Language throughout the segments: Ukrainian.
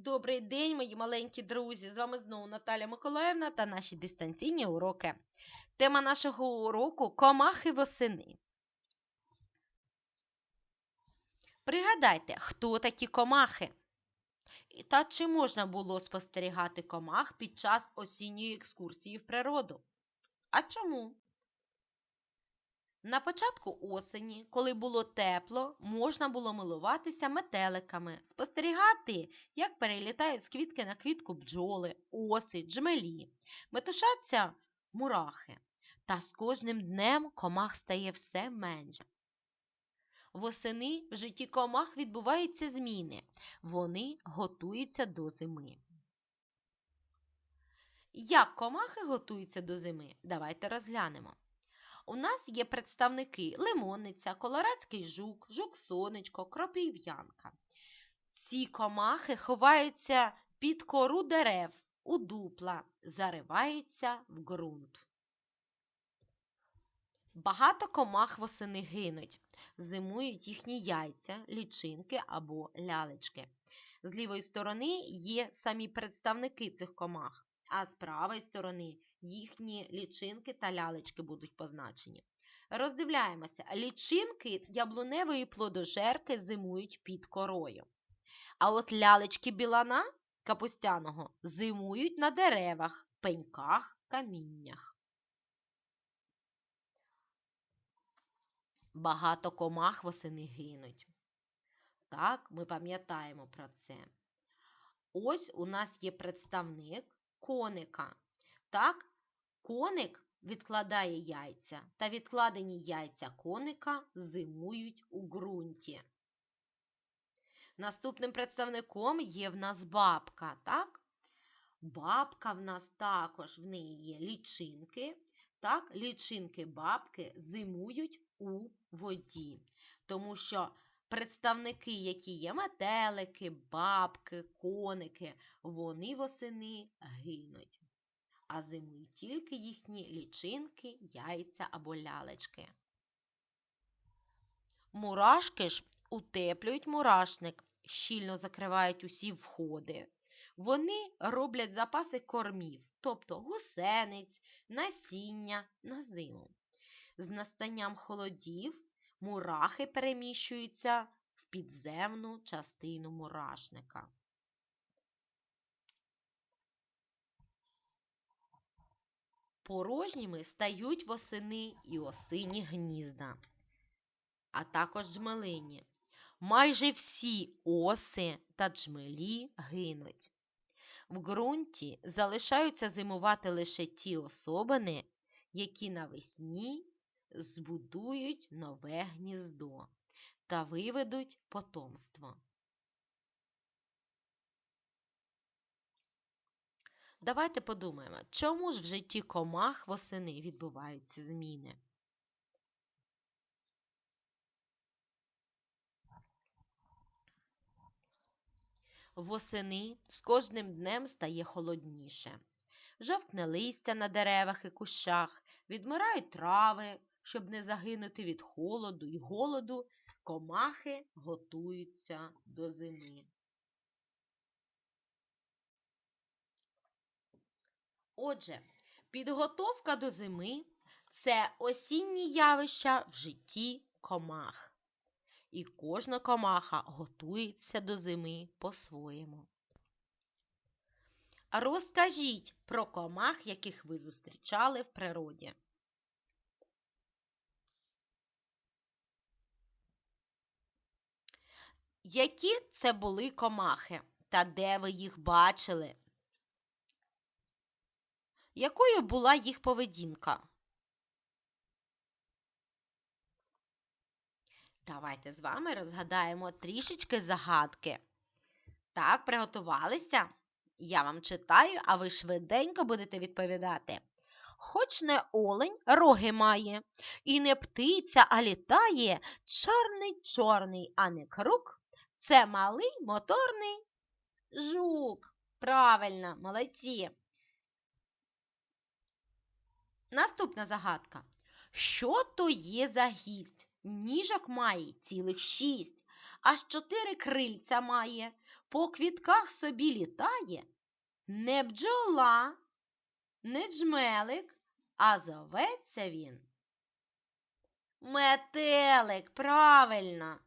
Добрий день, мої маленькі друзі! З вами знову Наталя Миколаївна та наші дистанційні уроки. Тема нашого уроку комахи восени. Пригадайте, хто такі комахи? Та чи можна було спостерігати комах під час осінньої екскурсії в природу? А чому? На початку осені, коли було тепло, можна було милуватися метеликами, спостерігати, як перелітають з квітки на квітку бджоли, оси, джмелі, метушаться мурахи. Та з кожним днем комах стає все менше. Восени в житті комах відбуваються зміни. Вони готуються до зими. Як комахи готуються до зими? Давайте розглянемо. У нас є представники лимонниця, колорадський жук, жук-сонечко, кропів'янка. Ці комахи ховаються під кору дерев, у дупла, зариваються в ґрунт. Багато комах восени гинуть, зимують їхні яйця, лічинки або лялечки. З лівої сторони є самі представники цих комах, а з правої сторони їхні лічинки та лялечки будуть позначені. Роздивляємося, лічинки яблуневої плодожерки зимують під корою. А от лялечки білана капустяного зимують на деревах, пеньках, каміннях. Багато комах восени гинуть. Так, ми пам'ятаємо про це. Ось у нас є представник коника. Так, коник відкладає яйця, та відкладені яйця коника зимують у ґрунті. Наступним представником є в нас бабка, так? Бабка в нас також в неї є лічинки. Так, лічинки бабки зимують у воді, тому що представники, які є метелики, бабки, коники, вони восени гинуть а зимують тільки їхні лічинки, яйця або лялечки. Мурашки ж утеплюють мурашник, щільно закривають усі входи. Вони роблять запаси кормів, тобто гусениць, насіння на зиму. З настанням холодів мурахи переміщуються в підземну частину мурашника. Порожніми стають восени і осині гнізда, а також джмелині. Майже всі оси та джмелі гинуть. В ґрунті залишаються зимувати лише ті особини, які навесні збудують нове гніздо та виведуть потомство. Давайте подумаємо, чому ж в житті комах восени відбуваються зміни? Восени з кожним днем стає холодніше. Жовтне листя на деревах і кущах, відмирають трави, щоб не загинути від холоду і голоду, комахи готуються до зими. Отже, підготовка до зими це осінні явища в житті комах. І кожна комаха готується до зими по-своєму. Розкажіть про комах, яких ви зустрічали в природі. Які це були комахи та де ви їх бачили? Якою була їх поведінка? Давайте з вами розгадаємо трішечки загадки. Так, приготувалися? Я вам читаю, а ви швиденько будете відповідати. Хоч не олень роги має, і не птиця, а літає, чорний чорний, а не круг. Це малий моторний жук. Правильно, молодці. Наступна загадка. Що то є за гість? Ніжок має цілих шість, аж чотири крильця має, по квітках собі літає, не бджола, не джмелик, а зоветься він. Метелик, правильно.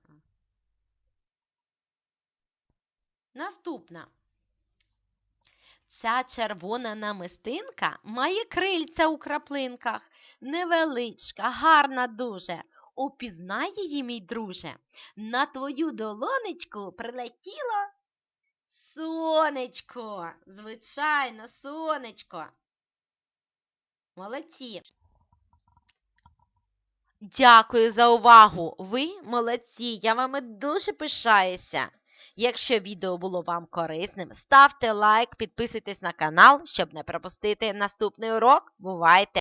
Наступна. Ця червона намистинка має крильця у краплинках, невеличка, гарна дуже. Упізнай її, мій друже. На твою долонечку прилетіло сонечко. Звичайно, сонечко. Молодці. Дякую за увагу. Ви молодці. Я вами дуже пишаюся. Якщо відео було вам корисним, ставте лайк, підписуйтесь на канал, щоб не пропустити наступний урок. Бувайте!